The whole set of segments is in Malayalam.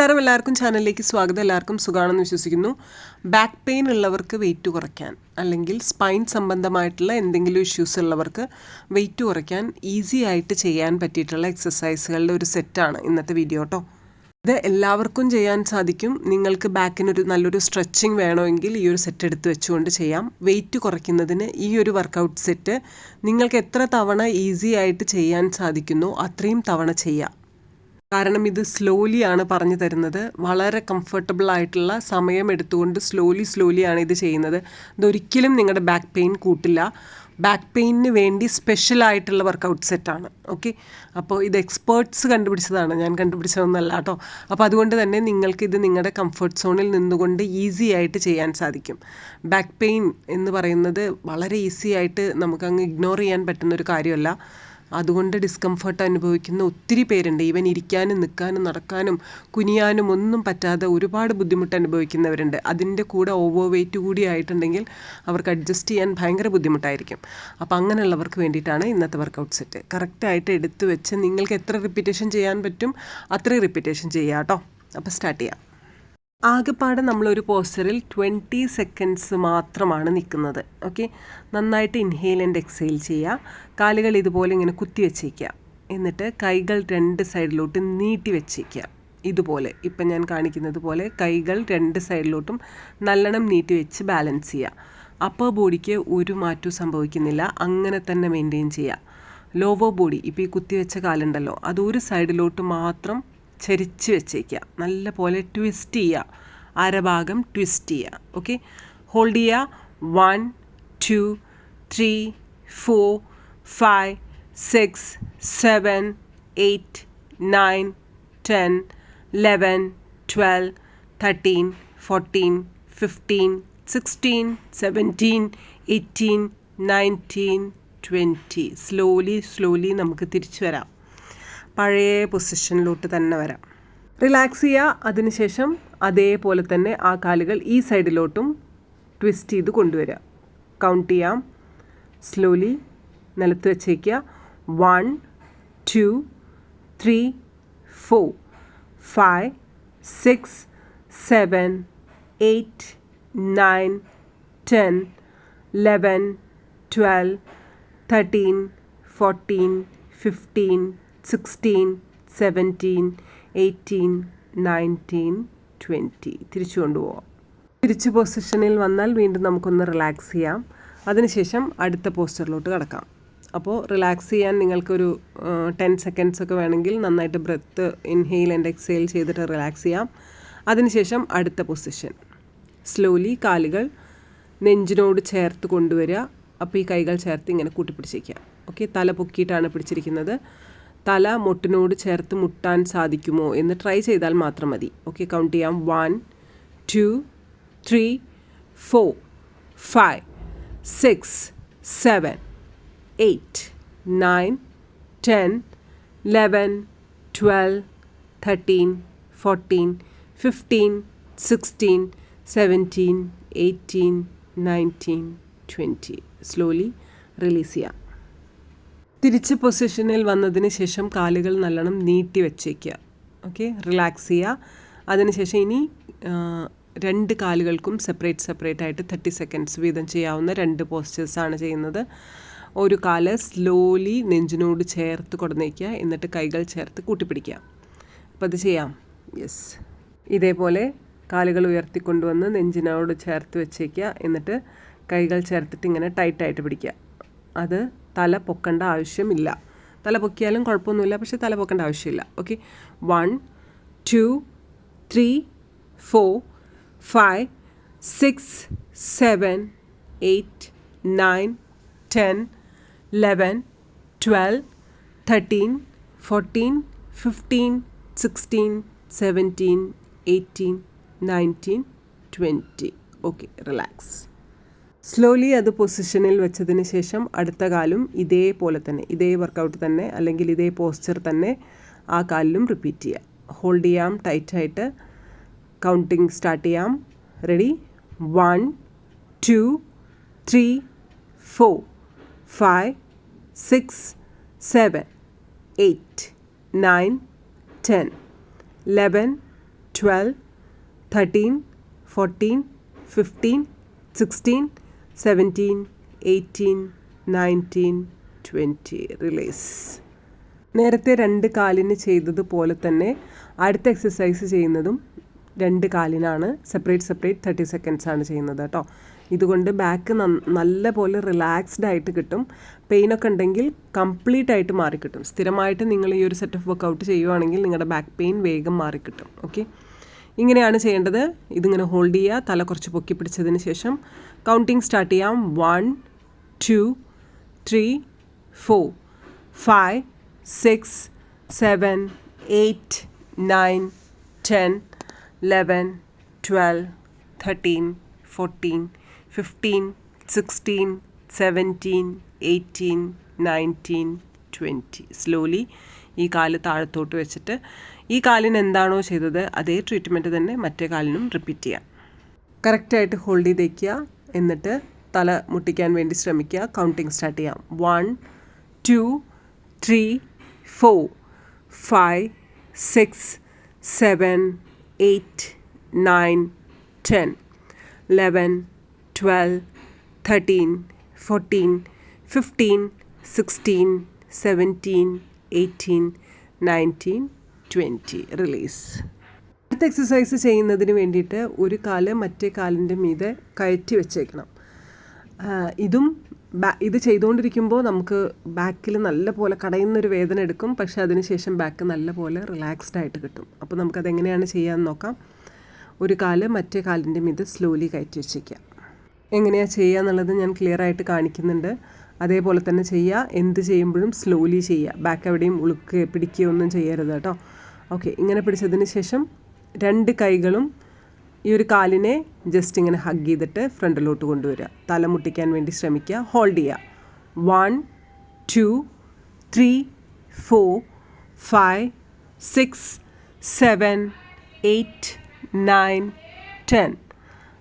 നമസ്കാരം എല്ലാവർക്കും ചാനലിലേക്ക് സ്വാഗതം. എല്ലാവർക്കും സുഖമാണെന്ന് വിശ്വസിക്കുന്നു. ബാക്ക് പെയിൻ ഉള്ളവർക്ക് വെയിറ്റ് കുറയ്ക്കാൻ അല്ലെങ്കിൽ സ്പൈൻ സംബന്ധമായിട്ടുള്ള എന്തെങ്കിലും ഇഷ്യൂസ് ഉള്ളവർക്ക് വെയിറ്റ് കുറയ്ക്കാൻ ഈസി ആയിട്ട് ചെയ്യാൻ പറ്റിയിട്ടുള്ള എക്സസൈസുകളുടെ ഒരു സെറ്റാണ് ഇന്നത്തെ വീഡിയോ കേട്ടോ ഇത് എല്ലാവർക്കും ചെയ്യാൻ സാധിക്കും. നിങ്ങൾക്ക് ബാക്കിനൊരു നല്ലൊരു സ്ട്രെച്ചിങ് വേണമെങ്കിൽ ഈ ഒരു സെറ്റ് എടുത്ത് വെച്ചുകൊണ്ട് ചെയ്യാം. വെയിറ്റ് കുറയ്ക്കുന്നതിന് ഈ ഒരു വർക്കൗട്ട് സെറ്റ് നിങ്ങൾക്ക് എത്ര തവണ ഈസി ആയിട്ട് ചെയ്യാൻ സാധിക്കുന്നു അത്രയും തവണ ചെയ്യാം. കാരണം ഇത് സ്ലോലി ആണ് പറഞ്ഞു തരുന്നത്. വളരെ കംഫർട്ടബിൾ ആയിട്ടുള്ള സമയം എടുത്തുകൊണ്ട് സ്ലോലി സ്ലോലി ആണ് ഇത് ചെയ്യുന്നത്. ഇതൊരിക്കലും നിങ്ങളുടെ ബാക്ക് പെയിൻ കൂട്ടില്ല. ബാക്ക് പെയിനിന് വേണ്ടി സ്പെഷ്യൽ ആയിട്ടുള്ള വർക്കൗട്ട് സെറ്റാണ് ഓക്കെ അപ്പോൾ ഇത് എക്സ്പേർട്സ് കണ്ടുപിടിച്ചതാണ്. ഞാൻ കണ്ടുപിടിച്ചതൊന്നല്ല കേട്ടോ അപ്പോൾ അതുകൊണ്ട് തന്നെ നിങ്ങൾക്ക് ഇത് നിങ്ങളുടെ കംഫർട്ട് സോണിൽ നിന്നുകൊണ്ട് ഈസി ആയിട്ട് ചെയ്യാൻ സാധിക്കും. ബാക്ക് പെയിൻ എന്ന് പറയുന്നത് വളരെ ഈസി ആയിട്ട് നമുക്കങ്ങ് ഇഗ്നോർ ചെയ്യാൻ പറ്റുന്ന ഒരു കാര്യമല്ല. അതുകൊണ്ട് ഡിസ്കംഫർട്ട് അനുഭവിക്കുന്ന ഒത്തിരി പേരുണ്ട്. ഈവൻ ഇരിക്കാനും നിൽക്കാനും നടക്കാനും കുനിയാനും ഒന്നും പറ്റാതെ ഒരുപാട് ബുദ്ധിമുട്ട് അനുഭവിക്കുന്നവരുണ്ട്. അതിന്റെ കൂടെ ഓവർ വെയിറ്റ് കൂടി ആയിട്ടുണ്ടെങ്കിൽ അവർക്ക് അഡ്ജസ്റ്റ് ചെയ്യാൻ ഭയങ്കര ബുദ്ധിമുട്ടായിരിക്കും. അപ്പോൾ അങ്ങനെയുള്ളവർക്ക് വേണ്ടിയിട്ടാണ് ഇന്നത്തെ വർക്കൗട്ട് സെറ്റ് കറക്റ്റായിട്ട് എടുത്തു വെച്ച് നിങ്ങൾക്ക് എത്ര റിപ്പീറ്റേഷൻ ചെയ്യാൻ പറ്റും അത്രയും റിപ്പീറ്റേഷൻ ചെയ്യാം കേട്ടോ. അപ്പോൾ സ്റ്റാർട്ട് ചെയ്യാം. ആകെപ്പാടെ നമ്മളൊരു പോസ്റ്ററിൽ ട്വന്റി സെക്കൻഡ്സ് മാത്രമാണ് നിൽക്കുന്നത്. ഓക്കെ? നന്നായിട്ട് ഇൻഹെയിൽ ആൻഡ് എക്സെയിൽ ചെയ്യുക. കാലുകൾ ഇതുപോലെ ഇങ്ങനെ കുത്തി വെച്ചേക്കുക. എന്നിട്ട് കൈകൾ രണ്ട് സൈഡിലോട്ട് നീട്ടി വെച്ചേക്കുക. ഇതുപോലെ. ഇപ്പം ഞാൻ കാണിക്കുന്നത് പോലെ കൈകൾ രണ്ട് സൈഡിലോട്ടും നല്ലോണം നീട്ടി വെച്ച് ബാലൻസ് ചെയ്യുക. അപ്പർ ബോഡിക്ക് ഒരു മാറ്റവും സംഭവിക്കുന്നില്ല. അങ്ങനെ തന്നെ മെയിന്റെയിൻ ചെയ്യുക. ലോവർ ബോഡി ഇപ്പോൾ ഈ കുത്തിവെച്ച കാലുണ്ടല്ലോ. അത് ഒരു സൈഡിലോട്ട് മാത്രം ചരിച്ച് വെച്ചേക്കുക നല്ല പോലെ ട്വിസ്റ്റ് ചെയ്യുക അരഭാഗം ട്വിസ്റ്റ് ചെയ്യുക ഓക്കെ ഹോൾഡ് ചെയ്യുക one two three four five six seven eight nine ten eleven twelve thirteen fourteen fifteen sixteen seventeen eighteen nineteen twenty slowly slowly നമുക്ക് തിരിച്ചു വരാം. പഴയ പൊസിഷനിലോട്ട് തന്നെ വരാം. റിലാക്സ് ചെയ്യുക. അതിനുശേഷം അതേപോലെ തന്നെ ആ കാലുകൾ ഈ സൈഡിലോട്ടും ട്വിസ്റ്റ് ചെയ്ത് കൊണ്ടുവരിക. കൗണ്ട് ചെയ്യാം. സ്ലോലി നിലത്ത് വെച്ചേക്കുക. One two three four five six seven eight nine ten eleven twelve thirteen fourteen fifteen sixteen seventeen eighteen nineteen twenty തിരിച്ചു കൊണ്ടുപോകാം തിരിച്ച് പൊസിഷനിൽ വന്നാൽ വീണ്ടും നമുക്കൊന്ന് റിലാക്സ് ചെയ്യാം. അതിനുശേഷം അടുത്ത പോസ്റ്ററിലോട്ട് കിടക്കാം. അപ്പോൾ റിലാക്സ് ചെയ്യാൻ നിങ്ങൾക്കൊരു ടെൻ സെക്കൻഡ്സ് ഒക്കെ വേണമെങ്കിൽ നന്നായിട്ട് ബ്രെത്ത് ഇൻഹെയിൽ ആൻഡ് എക്സെയിൽ ചെയ്തിട്ട് റിലാക്സ് ചെയ്യാം. അതിനുശേഷം അടുത്ത പൊസിഷൻ സ്ലോലി കാലുകൾ നെഞ്ചിനോട് ചേർത്ത് കൊണ്ടുവരിക. അപ്പോൾ ഈ കൈകൾ ചേർത്ത് ഇങ്ങനെ കൂട്ടിപ്പിടിച്ചേക്കുക ഓക്കെ തല പൊക്കിയിട്ടാണ് പിടിച്ചിരിക്കുന്നത്. തല മുട്ടിനോട് ചേർത്ത് മുട്ടാൻ സാധിക്കുമോ എന്ന് ട്രൈ ചെയ്താൽ മാത്രം മതി. ഓക്കെ കൗണ്ട് ചെയ്യാം. One two three four five six seven eight nine ten eleven twelve thirteen fourteen fifteen sixteen seventeen eighteen nineteen twenty slowly release ചെയ്യാം. തിരിച്ച് പൊസിഷനിൽ വന്നതിന് ശേഷം കാലുകൾ നല്ലോണം നീട്ടി വെച്ചേക്കുക. ഓക്കെ? റിലാക്സ് ചെയ്യുക. അതിനുശേഷം ഇനി രണ്ട് കാലുകൾക്കും സെപ്പറേറ്റ് സെപ്പറേറ്റ് ആയിട്ട് തേർട്ടി സെക്കൻഡ്സ് വീതം ചെയ്യാവുന്ന രണ്ട് പോസ്റ്റേഴ്സാണ് ചെയ്യുന്നത്. ഒരു കാൽ സ്ലോലി നെഞ്ചിനോട് ചേർത്ത് കൊടുന്നേക്കുക. എന്നിട്ട് കൈകൾ ചേർത്ത് കൂട്ടിപ്പിടിക്കുക. അപ്പോൾ അത് ചെയ്യാം. യെസ് ഇതേപോലെ കാലുകൾ ഉയർത്തിക്കൊണ്ടുവന്ന് നെഞ്ചിനോട് ചേർത്ത് വെച്ചേക്കുക. എന്നിട്ട് കൈകൾ ചേർത്തിട്ട് ഇങ്ങനെ ടൈറ്റായിട്ട് പിടിക്കുക. അത് തല പൊക്കേണ്ട ആവശ്യമില്ല. തല പൊക്കിയാലും കുഴപ്പമൊന്നുമില്ല പക്ഷെ തല പൊക്കേണ്ട ആവശ്യമില്ല. Okay one two three four five six seven eight nine ten eleven twelve thirteen fourteen fifteen sixteen seventeen eighteen nineteen twenty okay relax slowly അത് പൊസിഷനിൽ വെച്ചതിന് ശേഷം അടുത്ത കാലും ഇതേപോലെ തന്നെ ഇതേ വർക്കൗട്ട് തന്നെ അല്ലെങ്കിൽ ഇതേ പോസ്ചർ തന്നെ ആ കാലിലും റിപ്പീറ്റ് ചെയ്യാം. ഹോൾഡ് ചെയ്യാം ടൈറ്റായിട്ട് കൗണ്ടിങ് സ്റ്റാർട്ട് ചെയ്യാം. Ready one two three four five six seven eight nine ten eleven twelve thirteen fourteen fifteen sixteen seventeen eighteen nineteen twenty release നേരത്തെ രണ്ട് കാലിന് ചെയ്തതുപോലെ തന്നെ അടുത്ത എക്സസൈസ് ചെയ്യുന്നതും രണ്ട് കാലിനാണ്. സെപ്പറേറ്റ് സെപ്പറേറ്റ് തേർട്ടി സെക്കൻഡ്സ് ആണ് ചെയ്യുന്നത് കേട്ടോ ഇതുകൊണ്ട് ബാക്ക് നല്ല പോലെ റിലാക്സ്ഡ് ആയിട്ട് കിട്ടും. പെയിനൊക്കെ ഉണ്ടെങ്കിൽ കംപ്ലീറ്റ് ആയിട്ട് മാറിക്കിട്ടും. സ്ഥിരമായിട്ട് നിങ്ങൾ ഈ ഒരു സെറ്റ് ഓഫ് വർക്കൗട്ട് ചെയ്യുവാണെങ്കിൽ നിങ്ങളുടെ ബാക്ക് പെയിൻ വേഗം മാറിക്കിട്ടും. ഓക്കെ ഇങ്ങനെയാണ് ചെയ്യേണ്ടത്. ഇതിങ്ങനെ ഹോൾഡ് ചെയ്യുക. തല കുറച്ച് പൊക്കി പിടിച്ചതിന് ശേഷം കൗണ്ടിങ് സ്റ്റാർട്ട് ചെയ്യാം. One two three four five six seven eight nine ten eleven twelve thirteen fourteen fifteen sixteen seventeen eighteen nineteen twenty slowly ഈ കാൽ താഴത്തോട്ട് വെച്ചിട്ട് ഈ കാലിന് എന്താണോ ചെയ്തത് അതേ ട്രീറ്റ്മെന്റ് തന്നെ മറ്റേ കാലിനും റിപ്പീറ്റ് ചെയ്യാം. കറക്റ്റായിട്ട് ഹോൾഡ് ചെയ്ത് വയ്ക്കുക എന്നിട്ട് തല മുട്ടിക്കാൻ വേണ്ടി ശ്രമിക്കുക. കൗണ്ടിങ് സ്റ്റാർട്ട് ചെയ്യാം. One two three four five six seven eight nine ten eleven twelve thirteen fourteen fifteen sixteen seventeen eighteen nineteen twenty release അടുത്ത എക്സസൈസ് ചെയ്യുന്നതിന് വേണ്ടിയിട്ട് ഒരു കാൽ മറ്റേ കാലിന്റെ മീതെ കയറ്റി വെച്ചേക്കണം. ഇതും ബാ ഇത് ചെയ്തുകൊണ്ടിരിക്കുമ്പോൾ നമുക്ക് ബാക്കിൽ നല്ല പോലെ കടയുന്നൊരു വേദന എടുക്കും. പക്ഷേ അതിനുശേഷം ബാക്ക് നല്ല പോലെ റിലാക്സ്ഡ് ആയിട്ട് കിട്ടും. അപ്പോൾ നമുക്കത് എങ്ങനെയാണ് ചെയ്യാമെന്ന് നോക്കാം. ഒരു കാൽ മറ്റേ കാലിന്റെ മീതെ സ്ലോലി കയറ്റി വെച്ചേക്കാം. എങ്ങനെയാണ് ചെയ്യുക എന്നുള്ളത് ഞാൻ ക്ലിയർ ആയിട്ട് കാണിക്കുന്നുണ്ട്. അതേപോലെ തന്നെ ചെയ്യുക. എന്ത് ചെയ്യുമ്പോഴും സ്ലോലി ചെയ്യുക. ബാക്ക് എവിടെയും ഉളുക്ക് പിടിക്കുകയൊന്നും ചെയ്യരുത് കേട്ടോ. ഓക്കെ ഇങ്ങനെ പിടിച്ചതിന് ശേഷം രണ്ട് കൈകളും ഈ ഒരു കാലിനെ ജസ്റ്റ് ഇങ്ങനെ ഹഗ് ചെയ്തിട്ട് ഫ്രണ്ടിലോട്ട് കൊണ്ടുവരിക. തല മുട്ടിക്കാൻ വേണ്ടി ശ്രമിക്കുക. ഹോൾഡ് ചെയ്യുക. One two three four five six seven eight nine ten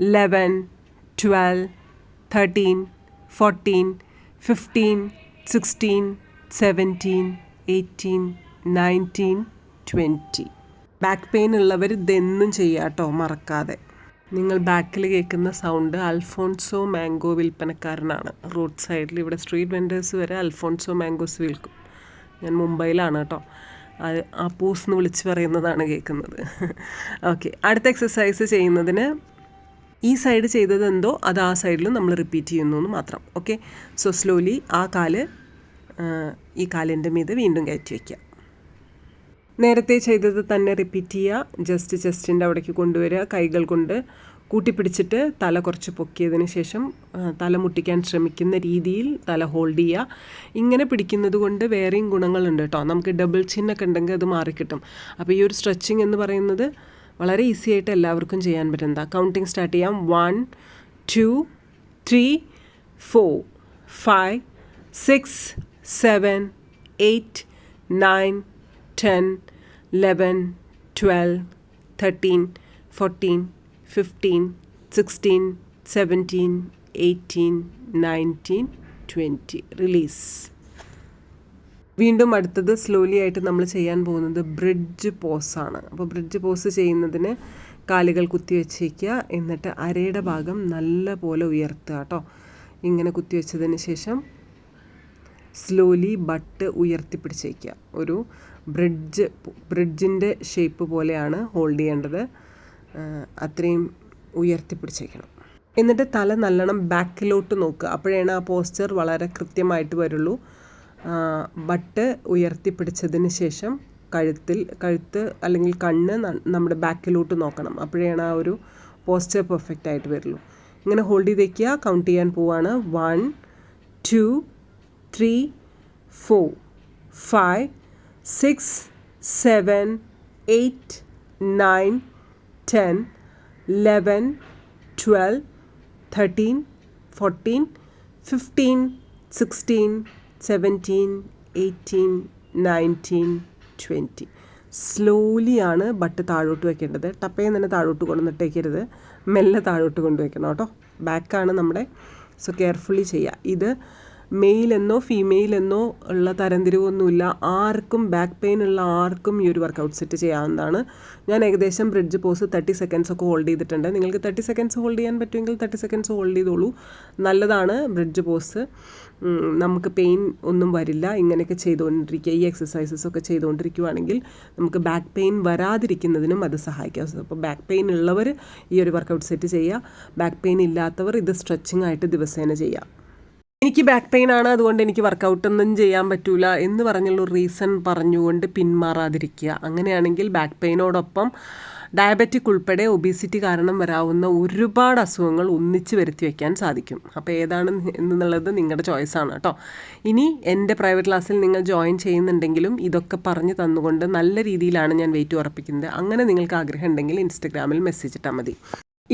eleven twelve thirteen fourteen fifteen sixteen seventeen eighteen nineteen twenty back pain ഉള്ളവർ ഇതെന്നും ചെയ്യാട്ടോ മറക്കാതെ. നിങ്ങൾ ബാക്കിൽ കേൾക്കുന്ന സൗണ്ട് അൽഫോൺസോ മാംഗോ വിൽപ്പനക്കാരനാണ്. റോഡ് സൈഡിൽ ഇവിടെ സ്ട്രീറ്റ് വെൻഡേഴ്സ് വരെ അൽഫോൺസോ മാംഗോസ് വിൽക്കും. ഞാൻ മുംബൈയിലാണ് കേട്ടോ. അത് ആ പൂസ് എന്ന് വിളിച്ച് പറയുന്നതാണ് കേൾക്കുന്നത്. ഓക്കെ അടുത്ത എക്സസൈസ് ചെയ്യുന്നതിന് ഈ സൈഡ് ചെയ്തത് എന്തോ അത് ആ സൈഡിലും നമ്മൾ റിപ്പീറ്റ് ചെയ്യുന്നു എന്ന് മാത്രം. ഓക്കെ സോ സ്ലോലി ആ കാൽ ഈ കാലിന്റെ മീത് വീണ്ടും കയറ്റി വയ്ക്കുക നേരത്തെ ചെയ്തത് തന്നെ റിപ്പീറ്റ് ചെയ്യുക. ജസ്റ്റ് ചെസ്റ്റിന്റെ അവിടേക്ക് കൊണ്ടുവരിക. കൈകൾ കൊണ്ട് കൂട്ടിപ്പിടിച്ചിട്ട് തല കുറച്ച് പൊക്കിയതിന് ശേഷം തല മുട്ടിക്കാൻ ശ്രമിക്കുന്ന രീതിയിൽ തല ഹോൾഡ് ചെയ്യുക. ഇങ്ങനെ പിടിക്കുന്നത് കൊണ്ട് വേറെയും ഗുണങ്ങളുണ്ട് കേട്ടോ. നമുക്ക് ഡബിൾ ചിന്നൊക്കെ ഉണ്ടെങ്കിൽ അത് മാറിക്കിട്ടും. അപ്പോൾ ഈ ഒരു സ്ട്രെച്ചിങ് എന്ന് പറയുന്നത് വളരെ ഈസി ആയിട്ട് എല്ലാവർക്കും ചെയ്യാൻ പറ്റുന്നത് കൗണ്ടിങ് സ്റ്റാർട്ട് ചെയ്യാം. One two three four five six seven eight nine ten eleven twelve thirteen fourteen fifteen sixteen seventeen eighteen nineteen twenty release വീണ്ടും അടുത്തത് സ്ലോലി ആയിട്ട് നമ്മൾ ചെയ്യാൻ പോകുന്നത് ബ്രിഡ്ജ് പോസാണ് അപ്പോൾ ബ്രിഡ്ജ് പോസ് ചെയ്യുന്നതിന് കാലുകൾ കുത്തി വെച്ചേക്കുക. എന്നിട്ട് അരയുടെ ഭാഗം നല്ല പോലെ ഉയർത്തുക കേട്ടോ. ഇങ്ങനെ കുത്തി വെച്ചതിന് ശേഷം സ്ലോലി ബട്ട് ഉയർത്തിപ്പിടിച്ചേക്കുക. ഒരു ബ്രിഡ്ജ് ബ്രിഡ്ജിന്റെ ഷേപ്പ് പോലെയാണ് ഹോൾഡ് ചെയ്യേണ്ടത്. അത്രയും ഉയർത്തിപ്പിടിച്ചേക്കണം. എന്നിട്ട് തല നല്ലോണം ബാക്കിലോട്ട് നോക്കുക. അപ്പോഴാണ് ആ പോസ്ചർ വളരെ കൃത്യമായിട്ട് വരുള്ളൂ. ബട്ട് ഉയർത്തിപ്പിടിച്ചതിന് ശേഷം കഴുത്തിൽ കഴുത്ത് അല്ലെങ്കിൽ കണ്ണ് നമ്മുടെ ബാക്കിലോട്ട് നോക്കണം. അപ്പോഴാണ് ആ ഒരു പോസ്ചർ പെർഫെക്റ്റ് ആയിട്ട് വരുള്ളൂ. ഇങ്ങനെ ഹോൾഡ് ചെയ്ത് വയ്ക്കുക കൗണ്ട് ചെയ്യാൻ പോവാണ്. One two three four five six seven eight nine ten eleven twelve thirteen fourteen fifteen sixteen seventeen eighteen nineteen twenty സ്ലോലിയാണ് but താഴോട്ട് വെക്കേണ്ടത്. ടപ്പയിൽ തന്നെ താഴോട്ട് കൊണ്ടുവന്നിട്ടേക്കരുത്. മെല്ലെ താഴോട്ട് കൊണ്ടുവയ്ക്കണം കേട്ടോ. ബാക്കാണ് നമ്മുടെ. സോ കെയർഫുള്ളി ചെയ്യുക. ഇത് മെയിൽ എന്നോ ഫീമെയിൽ എന്നോ ഉള്ള തരംതിരിവൊന്നുമില്ല. ആർക്കും ബാക്ക് പെയിൻ ഉള്ള ആർക്കും ഈ ഒരു വർക്കൗട്ട് സെറ്റ് ചെയ്യാവുന്നതാണ്. ഞാൻ ഏകദേശം ബ്രിഡ്ജ് പോസ് തേർട്ടി സെക്കൻഡ്സ് ഒക്കെ ഹോൾഡ് ചെയ്തിട്ടുണ്ട്. നിങ്ങൾക്ക് തേർട്ടി സെക്കൻഡ്സ് ഹോൾഡ് ചെയ്യാൻ പറ്റുമെങ്കിൽ തേർട്ടി സെക്കൻഡ്സ് ഹോൾഡ് ചെയ്തോളൂ. നല്ലതാണ് ബ്രിഡ്ജ് പോസ് നമുക്ക് പെയിൻ ഒന്നും വരില്ല. ഇങ്ങനെയൊക്കെ ചെയ്തുകൊണ്ടിരിക്കുക. ഈ എക്സസൈസസ് ഒക്കെ ചെയ്തുകൊണ്ടിരിക്കുകയാണെങ്കിൽ നമുക്ക് ബാക്ക് പെയിൻ വരാതിരിക്കുന്നതിനും അത് സഹായിക്കാം. അപ്പോൾ ബാക്ക് പെയിൻ ഉള്ളവർ ഈ ഒരു വർക്കൗട്ട് സെറ്റ് ചെയ്യുക. ബാക്ക് പെയിൻ ഇല്ലാത്തവർ ഇത് സ്ട്രെച്ചിങ് ആയിട്ട് ദിവസേന ചെയ്യുക. എനിക്ക് ബാക്ക് പെയിൻ ആണ് അതുകൊണ്ട് എനിക്ക് വർക്കൗട്ട് ഒന്നും ചെയ്യാൻ പറ്റൂല എന്ന് പറഞ്ഞുള്ള റീസൺ പറഞ്ഞുകൊണ്ട് പിന്മാറാതിരിക്കുക. അങ്ങനെയാണെങ്കിൽ ബാക്ക് പെയിനോടൊപ്പം ഡയബറ്റിക് ഉൾപ്പെടെ ഒബീസിറ്റി കാരണം വരാവുന്ന ഒരുപാട് അസുഖങ്ങൾ ഒന്നിച്ച് വരുത്തി വയ്ക്കാൻ സാധിക്കും. അപ്പോൾ ഏതാണ് എന്നുള്ളത് നിങ്ങളുടെ ചോയ്സാണ് കേട്ടോ. ഇനി എന്റെ പ്രൈവറ്റ് ക്ലാസ്സിൽ നിങ്ങൾ ജോയിൻ ചെയ്യുന്നുണ്ടെങ്കിലും ഇതൊക്കെ പറഞ്ഞു തന്നുകൊണ്ട് നല്ല രീതിയിലാണ് ഞാൻ വെയിറ്റ് ഉറപ്പിക്കുന്നത്. അങ്ങനെ നിങ്ങൾക്ക് ആഗ്രഹം ഉണ്ടെങ്കിൽ ഇൻസ്റ്റഗ്രാമിൽ മെസ്സേജ് ഇട്ടാൽ മതി.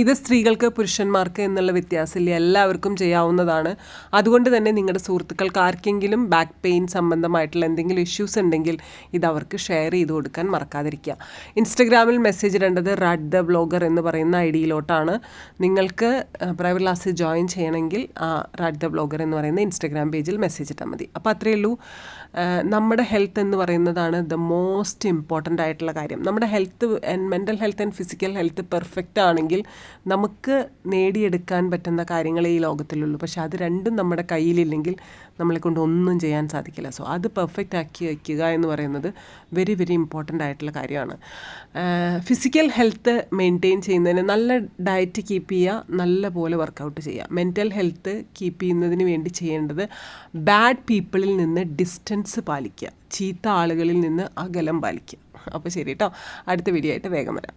ഇത് സ്ത്രീകൾക്ക് പുരുഷന്മാർക്ക് എന്നുള്ള വ്യത്യാസമില്ല. എല്ലാവർക്കും ചെയ്യാവുന്നതാണ്. അതുകൊണ്ട് തന്നെ നിങ്ങളുടെ സുഹൃത്തുക്കൾക്ക് ആർക്കെങ്കിലും ബാക്ക് പെയിൻ സംബന്ധമായിട്ടുള്ള എന്തെങ്കിലും ഇഷ്യൂസ് ഉണ്ടെങ്കിൽ ഇത് അവർക്ക് ഷെയർ ചെയ്ത് കൊടുക്കാൻ മറക്കാതിരിക്കുക. ഇൻസ്റ്റഗ്രാമിൽ മെസ്സേജ് ഇടേണ്ടത് റാഡ് ദ ബ്ലോഗർ എന്ന് പറയുന്ന ഐ ഡിയിലോട്ടാണ്. നിങ്ങൾക്ക് പ്രൈവറ്റ് ക്ലാസ്സിൽ ജോയിൻ ചെയ്യണമെങ്കിൽ ആ റാഡ് ദ ബ്ലോഗർ എന്ന് പറയുന്ന ഇൻസ്റ്റഗ്രാം പേജിൽ മെസ്സേജ് ഇട്ടാൽ മതി. അപ്പോൾ അത്രയേ ഉള്ളൂ. നമ്മുടെ ഹെൽത്ത് എന്ന് പറയുന്നതാണ് ദ മോസ്റ്റ് ഇമ്പോർട്ടന്റ് ആയിട്ടുള്ള കാര്യം. നമ്മുടെ health mental health and physical health perfect ആണെങ്കിൽ നമുക്ക് നേടിയെടുക്കാൻ പറ്റുന്ന കാര്യങ്ങളെ ഈ ലോകത്തിലുള്ളൂ. പക്ഷെ അത് രണ്ടും നമ്മുടെ കയ്യിലില്ലെങ്കിൽ നമ്മളെ കൊണ്ട് ഒന്നും ചെയ്യാൻ സാധിക്കില്ല. സോ അത് പെർഫെക്റ്റ് ആക്കി വയ്ക്കുക എന്ന് പറയുന്നത് വെരി വെരി ഇമ്പോർട്ടന്റ് ആയിട്ടുള്ള കാര്യമാണ്. ഫിസിക്കൽ ഹെൽത്ത് മെയിന്റെയിൻ ചെയ്യുന്നതിന് നല്ല ഡയറ്റ് കീപ്പ് ചെയ്യുക നല്ല പോലെ വർക്കൗട്ട് ചെയ്യുക. മെന്റൽ ഹെൽത്ത് കീപ്പ് ചെയ്യുന്നതിന് വേണ്ടി ചെയ്യേണ്ടത് ബാഡ് പീപ്പിളിൽ നിന്ന് ഡിസ്റ്റൻസ് പാലിക്കുക. ചീത്ത ആളുകളിൽ നിന്ന് അകലം പാലിക്കുക. അപ്പോൾ ശരി കേട്ടോ അടുത്ത വീഡിയോ ആയിട്ട് വേഗം വരാം.